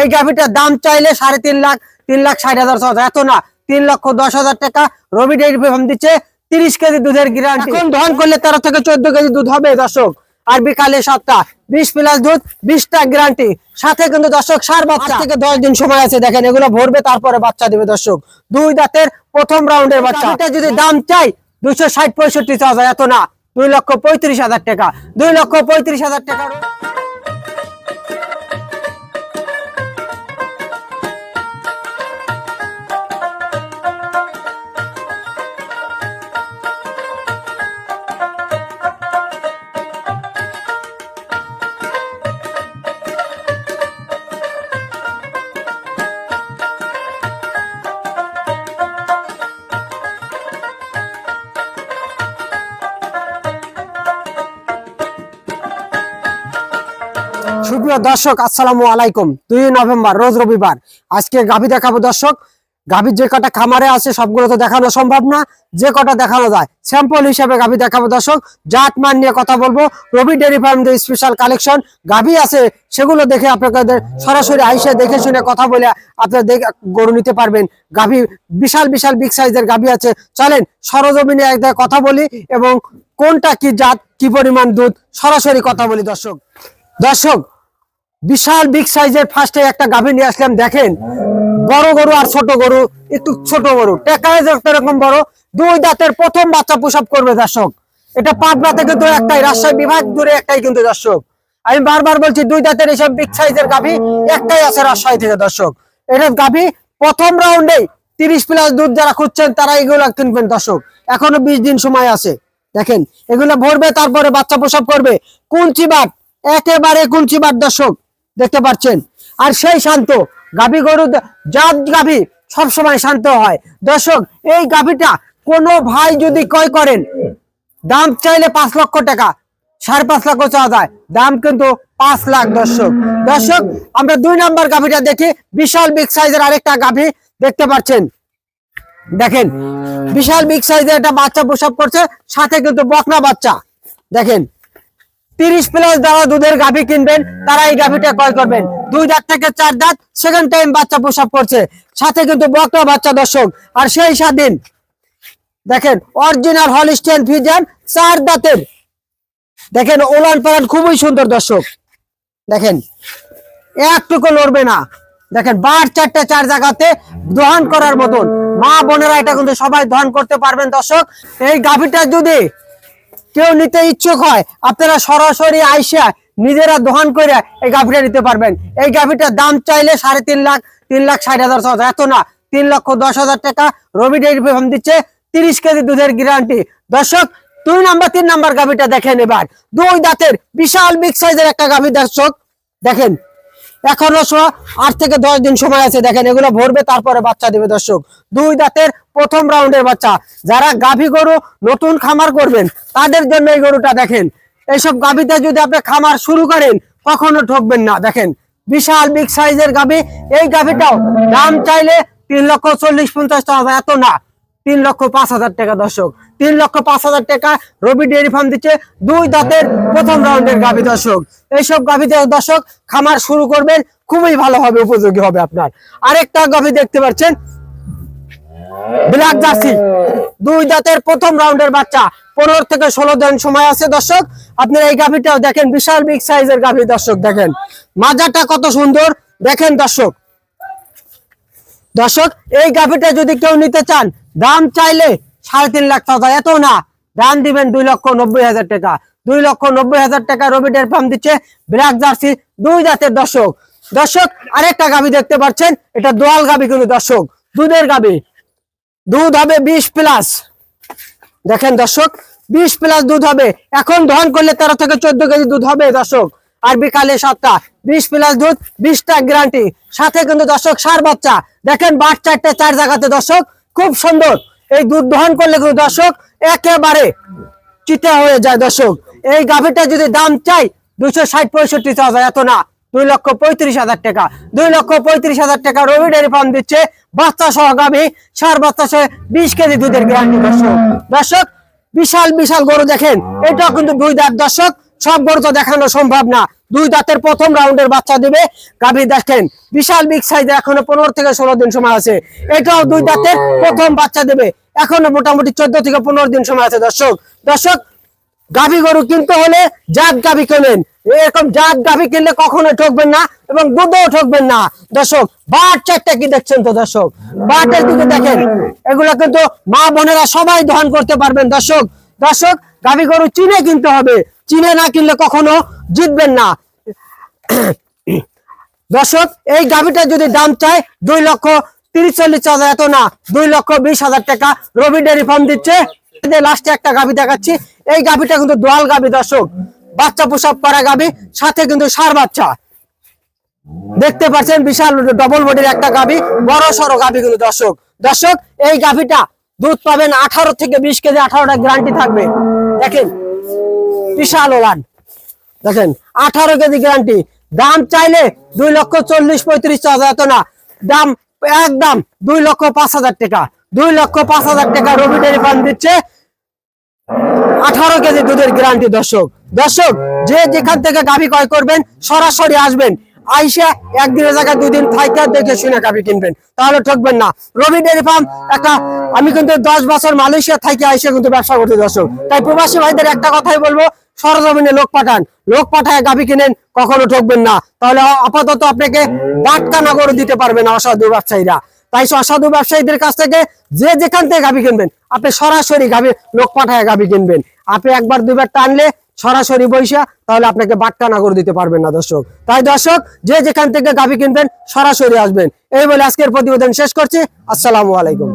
এই গাভিটার দাম চাইলে সাড়ে তিন লাখ তিন লাখ ষাট হাজার ছ এত না তিন লক্ষ দশ হাজার টাকা রবি ডেয়ারি ফার্ম দিচ্ছে তিরিশ কেজি দুধের গ্যারান্টি এখন দহন করলে তেরো থেকে চোদ্দ কেজি দুধ হবে দর্শক। আর বিকালে সপ্তাহ বিশ প্লাস দুধ বিশটা গ্যারান্টি সাথে কিন্তু দর্শক সার বাচ্চা। থেকে দশ দিন সময় আছে দেখেন এগুলো ভরবে তারপরে বাচ্চা দিবে দর্শক। দুই দাঁতের প্রথম রাউন্ডের বাচ্চা। যদি দাম চাই দুইশো ষাট পঁয়ষট্টি হাজার এত না দুই লক্ষ পঁয়ত্রিশ হাজার টাকা। দুই লক্ষ পঁয়ত্রিশ হাজার টাকা। সুপ্রিয় দর্শক, আসসালামু আলাইকুম। দুই নভেম্বর, রোজ রবিবার। আজকে গাভী দেখাবো দর্শক। গাভীর যে কটা খামারে আছে, সবগুলো তো দেখানো সম্ভব না। যে কটা দেখানো যায় স্যাম্পল হিসেবে গাভী দেখাবো দর্শক। জাত মান নিয়ে কথা বলব। রবি ডেয়ারি ফার্ম যে স্পেশাল কালেকশন গাভী আছে, সেগুলো দেখে আপনাদের সরাসরি আইসে দেখে শুনে কথা বলে আপনারা গরু নিতে পারবেন। গাভী বিশাল বিশাল বিগ সাইজের গাভী আছে। চলেন, সরজমিনে এক জায়গায় কথা বলি এবং কোনটা কি জাত, কি পরিমাণ দুধ, সরাসরি কথা বলি দর্শক। দর্শক বিশাল বিগ সাইজের ফার্স্টে একটা গাভী নিয়ে আসলাম, দেখেন। বড় গরু আর ছোট গরু, একটু ছোট গরু। টেকায় এরকম বড়। দুই দাঁতের প্রথম বাচ্চা প্রসব করবে দর্শক। এটা পাবনা থেকে তো একটাই, রাজশাহী বিভাগ দূরে একটাই কিন্তু দর্শক। আমি বারবার বলছি, দুই দাঁতের এইসব বিগ সাইজের গাভী একটাই আছে রাজশাহী থেকে দর্শক। এটা গাভী প্রথম রাউন্ডে তিরিশ প্লাস দুধ যারা খুঁজছেন, তারা এগুলো কিনবেন দর্শক। এখনও বিশ দিন সময় আছে। দেখেন, এগুলো ভরবে, তারপরে বাচ্চা প্রসব করবে। কুঞ্চি বাট একেবারে কুঞ্চি বাট দর্শক। দেখতে পাচ্ছেন। আর সেই শান্ত গাভী গরু জাত গাভী সবসময় শান্ত হয়। দর্শক, এই গাভীটা কোনো ভাই যদি ক্রয় করেন, দাম চাইলে পাঁচ লক্ষ টাকা, সাড়ে পাঁচ লক্ষ চাওয়া যায়। দাম কিন্তু পাঁচ লাখ, দর্শক। দর্শক, আমরা দুই নাম্বার গাভীটা দেখি। বিশাল বিগ সাইজের আরেকটা গাভী দেখতে পাচ্ছেন। দেখেন, বিশাল বিগ সাইজের একটা বাচ্চা প্রসব করছে, সাথে কিন্তু বকনা বাচ্চা। দেখেন তিরিশ প্লাস যারা দুধের গাভী কিনবেন, তারা এই গাভীটা ক্রয় করবেন। দুই দাঁত থেকে চার দাঁত সেকেন্ড টাইম বাচ্চা প্রসব করছে। সাথে কিন্তু বকনা বাচ্চা, দর্শক। আর সেই স্বাধীন, দেখেন অরিজিনাল হলিস্টিয়ান ফিজান চার দাঁতের। দেখেন, ওলান পালান খুবই সুন্দর, দর্শক। দেখেন, একটুকু লড়বে না। দেখেন, বার চারটা চার জায়গাতে দহন করার মতন। মা বোনেরা এটা কিন্তু সবাই দহন করতে পারবেন, দর্শক। এই গাভীটা যদি কেউ নিতে ইচ্ছুক হয় আপনারা সরাসরি আইসা নিজেরা দহন করে এই গাভীটা নিতে পারবেন। এই গাভীটার দাম চাইলে সাড়ে তিন লাখ তিন লাখ ষাট হাজার ছ হাজার, এত না তিন লক্ষ দশ হাজার টাকা রবি ডেয়ারি ফার্ম দিচ্ছে তিরিশ কেজি দুধের গ্যারান্টি দর্শক দুই নাম্বার তিন নাম্বার গাভীটা দেখেন এবার। দুই দাঁতের বিশাল বিগ সাইজের একটা গাভী দর্শক দেখেন। এখনও আট থেকে দশ দিন সময় আছে, দেখেন এগুলো ভরবে, তারপরে বাচ্চা দিবে দর্শক। দুই দাঁতের প্রথম রাউন্ডের বাচ্চা, যারা গাভী গরু নতুন খামার করবেন, তাদের জন্য এই গরুটা দেখেন। এইসব গাভীতে যদি আপনি খামার শুরু করেন, কখনো ঠকবেন না, দেখেন। বিশাল, বিগ সাইজের গাভী, এই গাভীটাও দাম চাইলে তিন লক্ষ চল্লিশ পঞ্চাশ টাকা, এত না, তিন লক্ষ পাঁচ হাজার টাকা দর্শক। তিন লক্ষ পাঁচ হাজার টাকা রবি ডেয়ারি ফার্ম দিচ্ছে দুই দাঁতের প্রথম রাউন্ডের গাভী দর্শক। এইসব গাভীতে দর্শক, খামার শুরু করবেন, খুবই ভালো হবে, উপযোগী হবে আপনার। আরেকটা গাভী দেখতে পাচ্ছেন, ব্ল্যাক জার্সি। দুই দাঁতের প্রথম রাউন্ডের বাচ্চা, পনেরো থেকে ষোলো দিন সময় আছে দর্শক। আপনার এই গাভীটাও দেখেন, বিশাল বিগ সাইজের গাভী দর্শক দেখেন। মাজাটা কত সুন্দর, দেখেন দর্শক। দর্শক, এই গাভীটা যদি কেউ নিতে চান, দাম চাইলে সাড়ে তিন লাখ টাকা। এত না। দাম দিবেন দুই লক্ষ নব্বই হাজার টাকা। দুই লক্ষ নব্বই হাজার টাকা রবিডের ফার্ম দিচ্ছে ব্ল্যাক জার্সি, দুই জাতের দর্শক। দর্শক, আরেকটা গাবি দেখতে পাচ্ছেন। এটা দোয়াল গাবি কিন্তু দর্শক। দুধের গাবি। দুধ হবে বিশ প্লাস। দেখেন দর্শক, বিশ প্লাস দুধ হবে। এখন দহন করলে তেরো থেকে চোদ্দ কেজি দুধ হবে দর্শক। আর বিকালে সাতটা। বিশ প্লাস দুধ, বিশটা গ্যারান্টি সাথে কিন্তু দর্শক, সার বাচ্চা। দেখেন বাট চারটে চার জায়গাতে দর্শক। খুব সুন্দর। এই দুধ দহন করলে কিন্তু দর্শক একেবারে চিতা হয়ে যায় দর্শক। এই গাভীটা যদি দাম চাই দুইশো ষাট পঁয়ষট্টি হাজার এত না। দুই লক্ষ পঁয়ত্রিশ হাজার টাকা। দুই লক্ষ পঁয়ত্রিশ হাজার টাকা রবি ডেয়ারি ফার্ম দিচ্ছে বাচ্চা সহ গাভী, সার বাচ্চা সহ বিশ কেজি দুধের গ্যারান্টি দর্শক। দর্শক, বিশাল বিশাল গরু দেখেন, এটাও কিন্তু দুই দাঁত। দর্শক সব গরু তো দেখানো সম্ভব না। দুই দাঁতের প্রথম রাউন্ডের বাচ্চা দিবে। গাভী দেখেন, বিশাল বিগ সাইজে এখনও পনেরো থেকে ষোলো দিন সময় আছে। এটাও দুই দাঁতের প্রথম বাচ্চা দেবে। এখনও মোটামুটি চোদ্দ থেকে পনেরো দিন সময় আছে দর্শক। দর্শক, গাভী গরু কিনতে হলে জাত গাভী কেনেন। এরকম জাত গাভী কিনলে কখনো ঠকবেন না এবং দুধও ঠকবেন না। দর্শক, বাট চারটা কি দেখছেন তো দর্শক? বাটের দিকে দেখেন, এগুলো কিন্তু মা বোনেরা সবাই দহন করতে পারবেন দর্শক। দর্শক গাভী গরু চিনে কিনতে হবে। চিনে না কিনলে কখনো জিতবেন না। দর্শক, এই গাভিটা যদি দাম চায়, দুই লক্ষ তিরিশ চল্লিশ হাজার, এত না, দুই লক্ষ বিশ হাজার টাকা রবি ডেয়ারি ফার্ম দিচ্ছে। লাস্টে একটা গাভি দেখাচ্ছি। এই গাভিটা কিন্তু দোয়াল গাভি দর্শক। বাচ্চা প্রসব করা গাভি সাথে কিন্তু সার বাচ্চা। দেখতে পাচ্ছেন, বিশাল ডবল বডির একটা গাভি বড় সড়ো গাভি কিন্তু দর্শক। দর্শক, এই গাভিটা দুধ পাবেন আঠারো থেকে বিশ কেজি, আঠারোটা গ্যারান্টি থাকবে। দেখেন, বিশাল ওলান। দেখেন, আঠারো কেজি গ্যারান্টি দাম চাইলে দুই লক্ষ চল্লিশ পঁয়ত্রিশ হাজার এত না। দাম একদম দুই লক্ষ পাঁচ হাজার টাকা। দুই লক্ষ পাঁচ হাজার টাকা রবি ফার্ম দিচ্ছে। আঠারো কেজি দুধের গ্যারান্টি দর্শক। দর্শক, যে যেখান থেকে গাভি ক্রয় করবেন, সরাসরি আসবেন। আইসা একদিনের জায়গায় দুই দিন থাইকা দেখে শুনে গাভি কিনবেন। তাহলে ঠকবেন না। রবি ফার্ম একটা আমি কিন্তু দশ বছর মালয়েশিয়া আইসা কিন্তু ব্যবসা করতে দর্শক। তাই প্রবাসী ভাইদের একটা কথাই বলব, সরজমিনে লোক পাঠান। লোক পাঠায় গাভি কিনেন, কখনো ঠকবেন না। তাহলে আপাতত আপনাকে বাটকানা করে দিতে পারবে না অসাধু ব্যবসায়ীরা। তাই অসাধু ব্যবসায়ীদের কাছ থেকে যে যেখান থেকে গাভি কিনবেন, আপনি সরাসরি গাভি লোক পাঠায় গাভি কিনবেন। আপনি একবার দুইবার টানলে সরাসরি বৈশা তাহলে আপনাকে বাটকা নাগর দিতে পারবেন না, দর্শক। তাই দর্শক, যে যেখান থেকে গাভি কিনবেন সরাসরি আসবেন। এই বলে আজকের প্রতিবেদন শেষ করছি। আসসালামু আলাইকুম।